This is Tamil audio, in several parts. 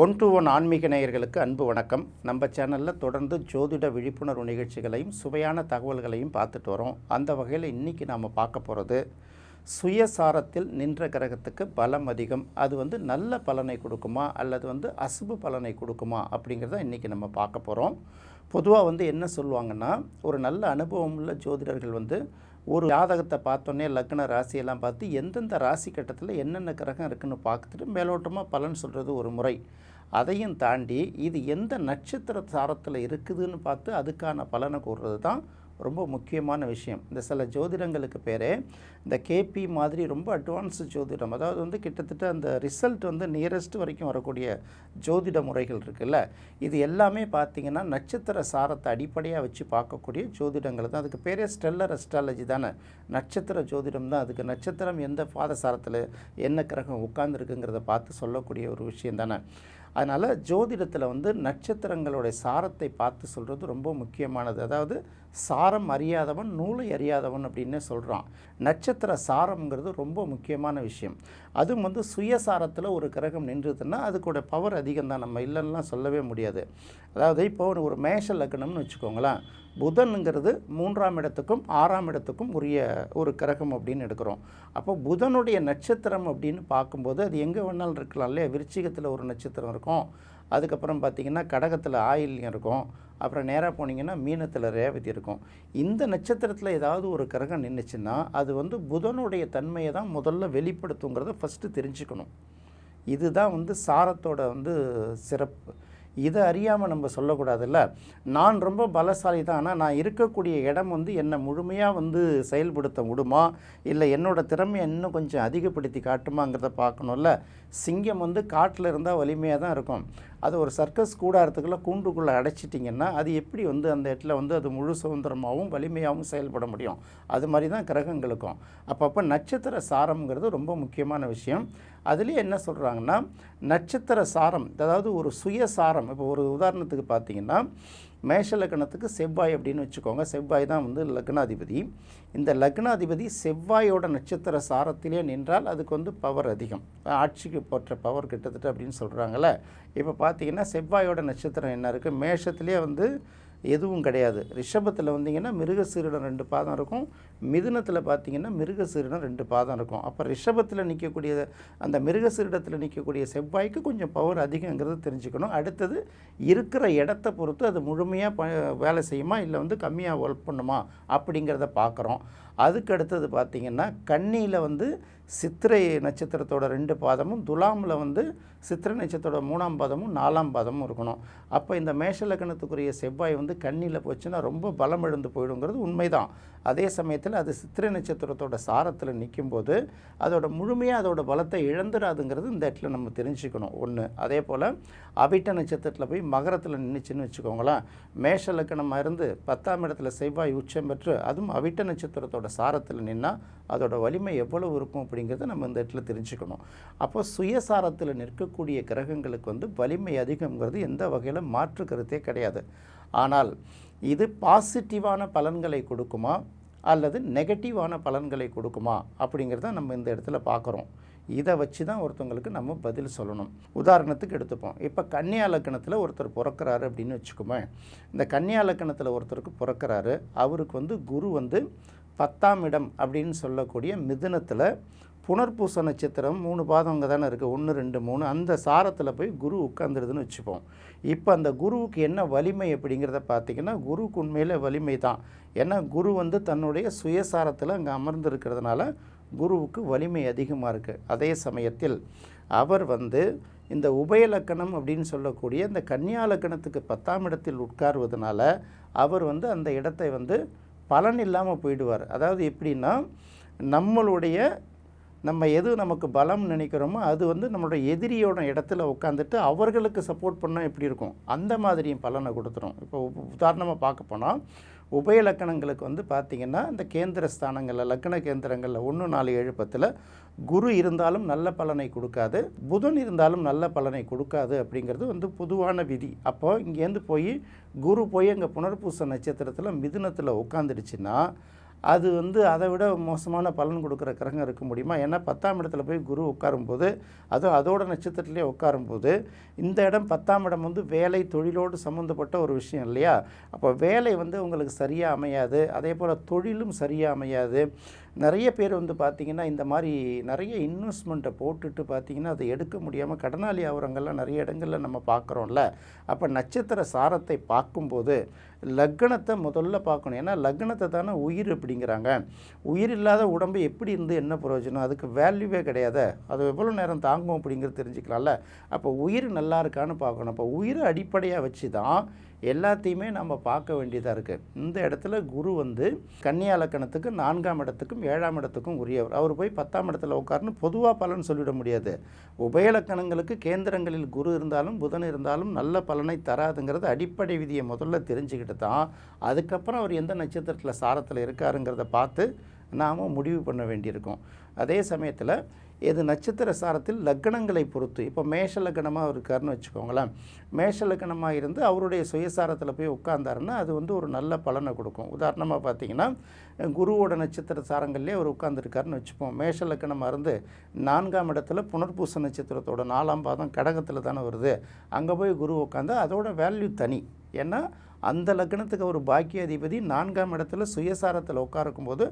ஒன் டு ஒன் ஆன்மீக நேயர்களுக்கு அன்பு வணக்கம். நம்ம சேனலில் தொடர்ந்து ஜோதிட விழிப்புணர்வு நிகழ்ச்சிகளையும் சுவையான தகவல்களையும் பார்த்துட்டு வரோம். அந்த வகையில் இன்றைக்கி நாம் பார்க்க போகிறது சுயசாரத்தில் நின்ற கிரகத்துக்கு பலம் அதிகம். அது வந்து நல்ல பலனை கொடுக்குமா? அல்லது வந்து அசுபு பலனை கொடுக்குமா? அப்படிங்கிறத இன்றைக்கி நம்ம பார்க்க போகிறோம் பொதுவாக வந்து என்ன சொல்லுவாங்கன்னா ஒரு நல்ல அனுபவம் உள்ள ஜோதிடர்கள் வந்து ஒரு ஜாதகத்தை பார்த்தோன்னே லக்ன ராசியெல்லாம் பார்த்து எந்தெந்த ராசி கட்டத்தில் என்னென்ன கிரகம் இருக்குன்னு பார்த்துட்டு மேலோட்டமாக பலன் சொல்கிறது ஒரு முறை. அதையும் தாண்டி இது எந்த நட்சத்திர சாரத்தில் இருக்குதுன்னு பார்த்து அதுக்கான பலனை கூறுறது தான் ரொம்ப முக்கியமான விஷயம். இந்த சில ஜோதிடங்களுக்கு பேரே இந்த கேபி மாதிரி ரொம்ப அட்வான்ஸு ஜோதிடம் அதாவது வந்து கிட்டத்தட்ட அந்த ரிசல்ட் வந்து நியரஸ்ட் வரைக்கும் வரக்கூடிய ஜோதிட முறைகள் இருக்குல்ல இது எல்லாமே பார்த்திங்கன்னா நட்சத்திர சாரத்தை அடிப்படையாக வச்சு பார்க்கக்கூடிய ஜோதிடங்கள் தான். அதுக்கு பேரே ஸ்டெல்லர் அஸ்ட்ராலஜி தானே. நட்சத்திர ஜோதிடம் தான். அதுக்கு நட்சத்திரம் எந்த பாத சாரத்தில் என்ன கிரகம் உட்கார்ந்துருக்குங்கிறத பார்த்து சொல்லக்கூடிய ஒரு விஷயம் தானே. அதனால் ஜோதிடத்தில் வந்து நட்சத்திரங்களுடைய சாரத்தை பார்த்து சொல்கிறது ரொம்ப முக்கியமானது. அதாவது சாரம் அறியாதவன் நூலை அறியாதவன் அப்படின்னு சொல்கிறான் நட்சத்திர சாரம்ங்கிறது ரொம்ப முக்கியமான விஷயம். அதுவும் வந்து சுயசாரத்தில் ஒரு கிரகம் நின்றுதுன்னா அதுக்கூட பவர் அதிகம் தான். நம்ம இல்லைன்னா சொல்லவே முடியாது. அதாவது இப்போ ஒரு மேஷ லக்னம்னு வச்சுக்கோங்களேன். புதனுங்கிறது மூன்றாம் இடத்துக்கும் ஆறாம் இடத்துக்கும் உரிய ஒரு கிரகம் அப்படின்னு எடுக்கிறோம். அப்போ புதனுடைய நட்சத்திரம் அப்படின்னு பார்க்கும்போது அது எங்கே வேணாலும் இருக்கலாம் இல்லையா? விருச்சிகத்தில் ஒரு நட்சத்திரம் இருக்கும். அதுக்கப்புறம் பார்த்திங்கன்னா கடகத்தில் ஆயில்யம் இருக்கும். அப்புறம் நேராக போனீங்கன்னா மீனத்தில் ரேவதி இருக்கும். இந்த நட்சத்திரத்தில் ஏதாவது ஒரு கிரகம் நின்றுச்சுன்னா அது வந்து புதனுடைய தன்மையை தான் முதல்ல வெளிப்படுத்துங்கிறத ஃபஸ்ட்டு தெரிஞ்சுக்கணும். இதுதான் வந்து சாரத்தோட வந்து சிறப்பு. இதை அறியாமல் நம்ம சொல்லக்கூடாதுல்ல. நான் ரொம்ப பலசாலி தான் ஆனால் நான் இருக்கக்கூடிய இடம் வந்து என்னை முழுமையாக வந்து செயல்படுத்த விடுமா? இல்லை என்னோடய திறமையை இன்னும் கொஞ்சம் அதிகப்படுத்தி காட்டுமாங்கிறத பார்க்கணும்ல. சிங்கம் வந்து காட்டில் இருந்தால் வலிமையாக தான் இருக்கும். அது ஒரு சர்க்கஸ் கூடாரத்துக்குள்ளே கூண்டுக்குள்ளே அடைச்சிட்டிங்கன்னா அது எப்படி வந்து அந்த இடத்துல வந்து அது முழு சுதந்திரமாகவும் வலிமையாகவும் செயல்பட முடியும்? அது மாதிரி தான் கிரகங்களுக்கும். அப்பப்போ நட்சத்திர சாரம்ங்கிறது ரொம்ப முக்கியமான விஷயம். அதுலேயே என்ன சொல்கிறாங்கன்னா நட்சத்திர சாரம் அதாவது ஒரு சுயசாரம் இப்போ ஒரு உதாரணத்துக்கு பார்த்தீங்கன்னா மேஷ லக்னத்துக்கு செவ்வாய் அப்படின்னு வச்சுக்கோங்க. செவ்வாய் தான் வந்து லக்னாதிபதி. இந்த லக்னாதிபதி செவ்வாயோட நட்சத்திர சாரத்திலே நின்றால் அதுக்கு வந்து பவர் அதிகம். ஆட்சிக்கு போற்ற பவர் கிட்டத்தட்ட அப்படின்னு சொல்கிறாங்கல்ல இப்போ பார்த்தீங்கன்னா செவ்வாயோட நட்சத்திரம் என்ன இருக்குது மேஷத்துலேயே வந்து எதுவும் கிடையாது. ரிஷபத்தில் வந்தீங்கன்னா மிருகசீரிடம் ரெண்டு பாதம் இருக்கும். மிதுனத்தில் பார்த்தீங்கன்னா மிருகசீரிடம் ரெண்டு பாதம் இருக்கும். அப்போ ரிஷபத்தில் நிற்கக்கூடிய அந்த மிருகசீரிடத்தில் நிற்கக்கூடிய செவ்வாய்க்கு கொஞ்சம் பவர் அதிகங்கிறது தெரிஞ்சுக்கணும். அடுத்தது இருக்கிற இடத்த பொறுத்து அது முழுமையாக ப வேலை செய்யுமா? இல்லை வந்து கம்மியாக ஒர்க் பண்ணுமா? அப்படிங்கிறத பார்க்குறோம் அதுக்கு அடுத்தது பார்த்திங்கன்னா கண்ணியில் வந்து சித்திரை நட்சத்திரத்தோட ரெண்டு பாதமும் துலாமில் வந்து சித்திரை நட்சத்திரோட மூணாம் பாதமும் நாலாம் பாதமும் இருக்கணும். அப்போ இந்த மேஷ லக்னத்துக்குரிய செவ்வாய் வந்து கண்ணியில் போச்சுன்னா ரொம்ப பலம் எழுந்து போயிடுங்கிறது உண்மைதான். அதே சமயத்தில் அது சித்திரை நட்சத்திரத்தோட சாரத்தில் நிற்கும்போது அதோட முழுமையாக அதோட பலத்தை இழந்துடாதுங்கிறது இந்த இடத்துல நம்ம தெரிஞ்சுக்கணும். ஒன்று அதே போல் அவிட்ட நட்சத்திரத்தில் போய் மகரத்தில் நின்றுச்சுன்னு வச்சுக்கோங்களேன். மேஷ லக்கணமாக இருந்து பத்தாம் இடத்துல செவ்வாய் உச்சம் பெற்று அதுவும் அவிட்ட நட்சத்திரத்தோட சாரத்தில் நின்னால் அதோட வலிமை எவ்வளவு இருக்கும் அப்படிங்கிறத நம்ம இந்த இடத்துல தெரிஞ்சுக்கணும். அப்போ சுயசாரத்தில் நிற்க இருக்கக்கூடிய கிரகங்களுக்கு வந்து வலிமை அதிகங்கிறது எந்த வகையில் மாற்று கருத்தே கிடையாது. ஆனால் இது பாசிட்டிவான பலன்களை கொடுக்குமா? அல்லது நெகட்டிவான பலன்களை கொடுக்குமா? அப்படிங்கிறத நம்ம இந்த இடத்துல பார்க்குறோம். இதை வச்சு தான் ஒருத்தவங்களுக்கு நம்ம பதில் சொல்லணும். உதாரணத்துக்கு எடுத்துப்போம். இப்போ கன்னியா லக்கணத்தில் ஒருத்தர் பிறக்கிறாரு அப்படின்னு வச்சுக்கோமே. இந்த கன்னியா லக்கணத்தில் ஒருத்தருக்கு பிறக்கிறாரு. அவருக்கு வந்து குரு வந்து பத்தாம் இடம் அப்படின்னு சொல்லக்கூடிய மிதுனத்தில் புனர்பூச நட்சத்திரம் மூணு பாதம் அங்கே தானே இருக்குது ஒன்று ரெண்டு மூணு. அந்த சாரத்தில் போய் குரு உட்காந்துருதுன்னு வச்சுப்போம். இப்போ அந்த குருவுக்கு என்ன வலிமை அப்படிங்கிறத பார்த்திங்கன்னா குருவுக்கு உண்மையில் வலிமை தான். ஏன்னா குரு வந்து தன்னுடைய சுயசாரத்தில் அங்கே அமர்ந்திருக்கிறதுனால குருவுக்கு வலிமை அதிகமாக இருக்குது அதே சமயத்தில் அவர் வந்து இந்த உபயலக்கணம் அப்படின்னு சொல்லக்கூடிய இந்த கன்னியா லக்கணத்துக்கு பத்தாம் இடத்தில் உட்காருவதனால அவர் வந்து அந்த இடத்தை வந்து பலன் இல்லாமல் போயிடுவார். அதாவது எப்படின்னா நம்மளுடைய நம்ம எது நமக்கு பலம் நினைக்கிறோமோ அது வந்து நம்மளுடைய எதிரியோட இடத்துல உட்காந்துட்டு அவர்களுக்கு சப்போர்ட் பண்ணால் எப்படி இருக்கும்? அந்த மாதிரியும் பலனை கொடுத்துரும். இப்போ உதாரணமாக பார்க்க போனால் உபய லக்கணங்களுக்கு வந்து பார்த்திங்கன்னா இந்த கேந்திர ஸ்தானங்களில் லக்கண கேந்திரங்களில் ஒன்று நாலு ஏழு பத்தில் குரு இருந்தாலும் நல்ல பலனை கொடுக்காது புதன் இருந்தாலும் நல்ல பலனை கொடுக்காது அப்படிங்கிறது வந்து பொதுவான விதி. அப்போ இங்கேருந்து போய் குரு போய் அங்கே புனர்பூச நட்சத்திரத்தில் மிதுனத்தில் உட்காந்துடுச்சுன்னா அது வந்து அதை விட மோசமான பலன் கொடுக்குற கிரகம் இருக்க முடியுமா? ஏன்னா பத்தாம் இடத்துல போய் குரு உட்காரும்போது அதுவும் அதோட நட்சத்திரத்திலே உட்காரும்போது இந்த இடம் பத்தாம் இடம் வந்து வேலை தொழிலோடு சம்மந்தப்பட்ட ஒரு விஷயம் இல்லையா? அப்போ வேலை வந்து உங்களுக்கு சரியாக அமையாது அதே போல் தொழிலும் சரியாக அமையாது. நிறைய பேர் வந்து பார்த்திங்கன்னா இந்த மாதிரி நிறைய இன்வெஸ்ட்மெண்ட்டை போட்டுட்டு பார்த்திங்கன்னா அதை எடுக்க முடியாமல் கடனாளி ஆகிறவங்கெல்லாம் நிறைய இடங்களில் நம்ம பார்க்குறோம்ல. அப்போ நட்சத்திர சாரத்தை பார்க்கும்போது லக்னத்தை முதல்ல பார்க்கணும். ஏன்னா லக்னத்தை தானே உயிர் அப்படிங்கிறாங்க. உயிர் இல்லாத உடம்பு எப்படி இருந்து என்ன பிரயோஜனம்? அதுக்கு வேல்யூவே கிடையாது. அது எவ்வளோ நேரம் தாங்கும் அப்படிங்கிறது தெரிஞ்சுக்கலாம்ல. அப்போ உயிர் நல்லா இருக்கான்னு பார்க்கணும். அப்போ உயிரை அடிப்படையாக வச்சு தான் எல்லாத்தையுமே நம்ம பார்க்க வேண்டியதாக இருக்குது இந்த இடத்துல குரு வந்து கன்னியா லக்கணத்துக்கு நான்காம் இடத்துக்கும் ஏழாம் இடத்துக்கும் உரியவர். அவர் போய் பத்தாம் இடத்துல உட்காருன்னு பொதுவாக பலன் சொல்லிட முடியாது. உபயலக்கணங்களுக்கு கேந்திரங்களில் குரு இருந்தாலும் புதன் இருந்தாலும் நல்ல பலனை தராதுங்கிறது அடிப்படை விதியை முதல்ல தெரிஞ்சுக்கிட்டு தான் அதுக்கப்புறம் அவர் எந்த நட்சத்திரத்தில் சாரத்தில் இருக்காருங்கிறத பார்த்து நாம் முடிவு பண்ண வேண்டியிருக்கும். அதே சமயத்தில் இது நட்சத்திர சாரத்தில் லக்னங்களை பொறுத்து. இப்போ மேஷ லக்னமாக இருக்காருன்னு வச்சுக்கோங்களேன். மேஷ லக்னமாக இருந்து அவருடைய சுயசாரத்தில் போய் உட்கார்ந்தாருன்னா அது வந்து ஒரு நல்ல பலனை கொடுக்கும். உதாரணமாக பார்த்தீங்கன்னா குருவோட நட்சத்திர சாரங்கள்லேயே அவர் உட்காந்துருக்காருன்னு வச்சுப்போம். மேஷ லக்னமாக இருந்து நான்காம் இடத்துல புனர்பூச நட்சத்திரத்தோட நாலாம் பாதம் கடகத்தில் தானே வருது. அங்கே போய் குரு உட்காந்து அதோட வேல்யூ தனி. ஏன்னா அந்த லக்னத்துக்கு ஒரு பாக்கிய அதிபதி நான்காம் இடத்துல சுயசாரத்தில் உட்காருக்கும் போது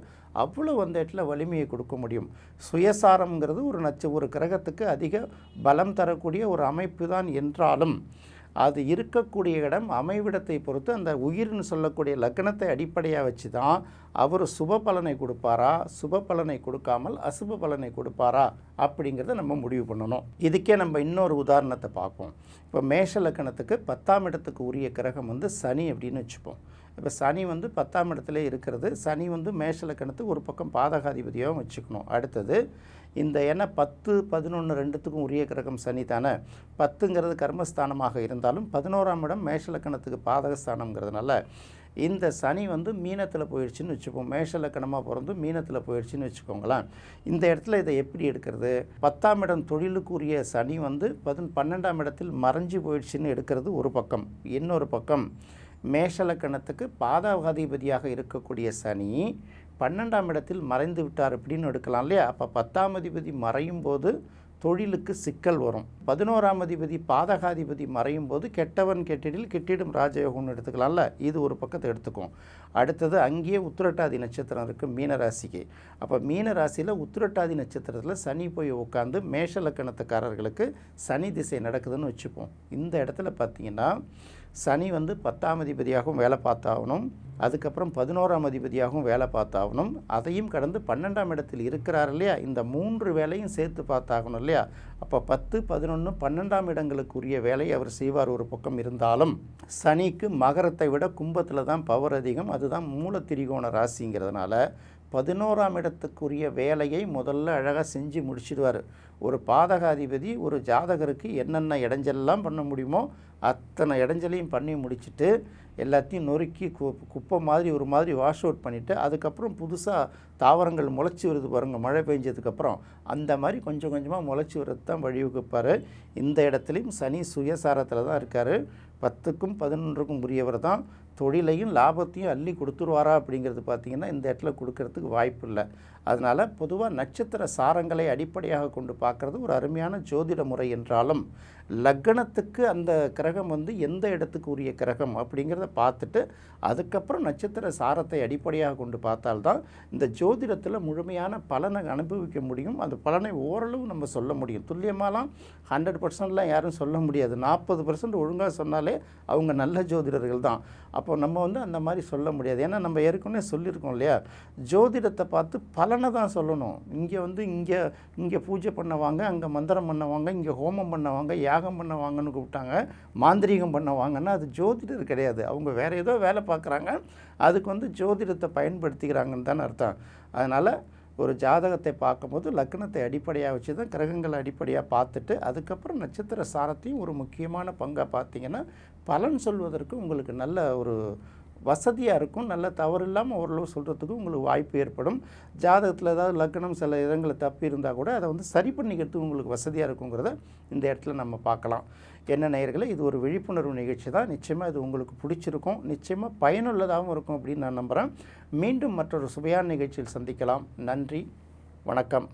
அவ்வளோ அந்த இடத்துல வலிமையை கொடுக்க முடியும். சுயசாரம்ங்கிறது ஒரு நச்சு ஒரு கிரகத்துக்கு அதிக பலம் தரக்கூடிய ஒரு அமைப்பு தான் என்றாலும் அது இருக்கக்கூடிய இடம் அமைவிடத்தை பொறுத்து அந்த உயிர்னு சொல்லக்கூடிய லக்னத்தை அடிப்படையாக வச்சு தான் அவர் சுப பலனை கொடுப்பாரா? சுப பலனை கொடுக்காமல் அசுப பலனை கொடுப்பாரா? அப்படிங்கிறத நம்ம முடிவு பண்ணணும். இதுக்கே நம்ம இன்னொரு உதாரணத்தை பார்ப்போம். இப்போ மேஷ லக்கணத்துக்கு பத்தாம் இடத்துக்கு உரிய கிரகம் வந்து சனி அப்படின்னு வச்சுப்போம். இப்போ சனி வந்து பத்தாம் இடத்துல இருக்கிறது. சனி வந்து மேஷலக்கணத்துக்கு ஒரு பக்கம் பாதகாதிபதியாகவும் வச்சுக்கணும். அடுத்தது இந்த ஏன்னா பத்து பதினொன்று ரெண்டுத்துக்கும் உரிய கிரகம் சனி தானே. பத்துங்கிறது கர்மஸ்தானமாக இருந்தாலும் பதினோராம் இடம் மேஷலக்கணத்துக்கு பாதகஸ்தானங்கிறதுனால இந்த சனி வந்து மீனத்தில் போயிடுச்சுன்னு வச்சுப்போம். மேஷ லக்கணமாக பிறந்து மீனத்தில் போயிடுச்சுன்னு வச்சுக்கோங்களேன். இந்த இடத்துல இதை எப்படி எடுக்கிறது? பத்தாம் இடம் தொழிலுக்குரிய சனி வந்து பதின் பன்னெண்டாம் இடத்தில் மறைஞ்சு போயிடுச்சுன்னு எடுக்கிறது ஒரு பக்கம். இன்னொரு பக்கம் மேஷலக்கணத்துக்கு பாதாகாதிபதியாக இருக்கக்கூடிய சனி பன்னெண்டாம் இடத்தில் மறைந்து விட்டார் அப்படின்னு எடுக்கலாம் இல்லையா? அப்போ பத்தாம் அதிபதி மறையும் போது தொழிலுக்கு சிக்கல் வரும். பதினோராம் அதிபதி பாதகாதிபதி மறையும் போது கெட்டவன் கெட்டிடில் கெட்டிடும் ராஜயோகம்னு எடுத்துக்கலாம்ல இது ஒரு பக்கத்தை எடுத்துக்கும் அடுத்தது அங்கேயே உத்திரட்டாதி நட்சத்திரம் இருக்குது மீனராசிக்கு. அப்போ மீனராசியில் உத்திரட்டாதி நட்சத்திரத்தில் சனி போய் உட்காந்து மேஷ லக்கணத்துக்காரர்களுக்கு சனி திசை நடக்குதுன்னு வச்சுப்போம். இந்த இடத்துல பார்த்தீங்கன்னா சனி வந்து பத்தாம் அதிபதியாகவும் வேலை பார்த்தாகணும் அதுக்கப்புறம் பதினோராம் அதிபதியாகவும் வேலை பார்த்தாகணும் அதையும் கடந்து பன்னெண்டாம் இடத்தில் இருக்கிறார் இல்லையா? இந்த மூன்று வேலையும் சேர்த்து பார்த்தாகணும் இல்லையா? அப்போ பத்து பதினொன்று பன்னெண்டாம் இடங்களுக்குரிய வேலையை அவர் செய்வார் ஒரு பக்கம் இருந்தாலும் சனிக்கு மகரத்தை விட கும்பத்தில் தான் பவர் அதிகம். அதுதான் மூலத்திரிகோண ராசிங்கிறதுனால பதினோராம் இடத்துக்குரிய வேலையை முதல்ல அழகாக செஞ்சு முடிச்சிடுவார். ஒரு பாதகாதிபதி ஒரு ஜாதகருக்கு என்னென்ன இடைஞ்சல்லாம் பண்ண முடியுமோ அத்தனை இடைஞ்சலையும் பண்ணி முடிச்சுட்டு எல்லாத்தையும் நொறுக்கி கு குப்பை மாதிரி ஒரு மாதிரி வாஷ் அவுட் பண்ணிவிட்டு அதுக்கப்புறம் புதுசாக தாவரங்கள் முளைச்சி வருது பாருங்கள் மழை பெஞ்சதுக்கப்புறம் அந்த மாதிரி கொஞ்சம் கொஞ்சமாக முளைச்சி வர்றது தான் வழிவகுப்பார் இந்த இடத்துலையும் சனி சுயசாரத்தில் தான் இருக்கார். பத்துக்கும் பதினொன்றுக்கும் உரியவர் தான். தொழிலையும் லாபத்தையும் அள்ளி கொடுத்துருவாரா அப்படிங்கிறது பார்த்திங்கன்னா இந்த இடத்துல கொடுக்கறதுக்கு வாய்ப்பு இல்லை. அதனால் பொதுவாக நட்சத்திர சாரங்களை அடிப்படையாக கொண்டு பார்க்குறது ஒரு அருமையான ஜோதிட முறை என்றாலும் லக்னத்துக்கு அந்த கிரகம் வந்து எந்த இடத்துக்கு உரிய கிரகம் அப்படிங்கிறத பார்த்துட்டு அதுக்கப்புறம் நட்சத்திர சாரத்தை அடிப்படையாக கொண்டு பார்த்தால்தான் இந்த ஜோதிடத்தில் முழுமையான பலனை அனுபவிக்க முடியும். அந்த பலனை ஓரளவு நம்ம சொல்ல முடியும். துல்லியமாலாம் ஹண்ட்ரட் பர்சன்ட்லாம் யாரும் சொல்ல முடியாது. நாற்பது பர்சன்ட் ஒழுங்காக சொன்னாலே அவங்க நல்ல ஜோதிடர்கள் தான். அப்போ நம்ம வந்து அந்த மாதிரி சொல்ல முடியாது. ஏன்னா நம்ம ஏற்கனவே சொல்லியிருக்கோம் இல்லையா? ஜோதிடத்தை பார்த்து பலனை தான் சொல்லணும். இங்கே வந்து இங்கே இங்கே பூஜை பண்ணவாங்க அங்கே மந்திரம் பண்ணவாங்க இங்கே ஹோமம் பண்ணவாங்க யாகம் பண்ணவாங்கன்னு கூப்பிட்டாங்க மாந்திரீகம் பண்ணவாங்கன்னா அது ஜோதிடர் கிடையாது. அவங்க வேறு ஏதோ வேலை பார்க்குறாங்க. அதுக்கு வந்து ஜோதிடத்தை பயன்படுத்திக்கிறாங்கன்னு தானே அர்த்தம். அதனால் ஒரு ஜாதகத்தை பார்க்கும்போது லக்னத்தை அடிப்படையாக வச்சு தான் கிரகங்களை அடிப்படையாக பார்த்துட்டு அதுக்கப்புறம் நட்சத்திர சாரத்தையும் ஒரு முக்கியமான பங்காக பார்த்தீங்கன்னா பலன் சொல்வதற்கு உங்களுக்கு நல்ல ஒரு வசதியாக இருக்கும் நல்ல தவறு இல்லாமல் ஓரளவு சொல்கிறதுக்கு உங்களுக்கு வாய்ப்பு ஏற்படும். ஜாதகத்தில் ஏதாவது லக்னம் சில இடங்களில் தப்பி இருந்தால் கூட அதை வந்து சரி பண்ணிக்கிறதுக்கு உங்களுக்கு வசதியாக இருக்குங்கிறத இந்த இடத்துல நம்ம பார்க்கலாம். என்ன நேயர்களே இது ஒரு விழிப்புணர்வு நிகழ்ச்சி தான். நிச்சயமாக இது உங்களுக்கு பிடிச்சிருக்கும். நிச்சயமாக பயனுள்ளதாகவும் இருக்கும் அப்படின்னு நான் நம்புகிறேன் மீண்டும் மற்றொரு சுவையான நிகழ்ச்சியில் சந்திக்கலாம். நன்றி. வணக்கம்.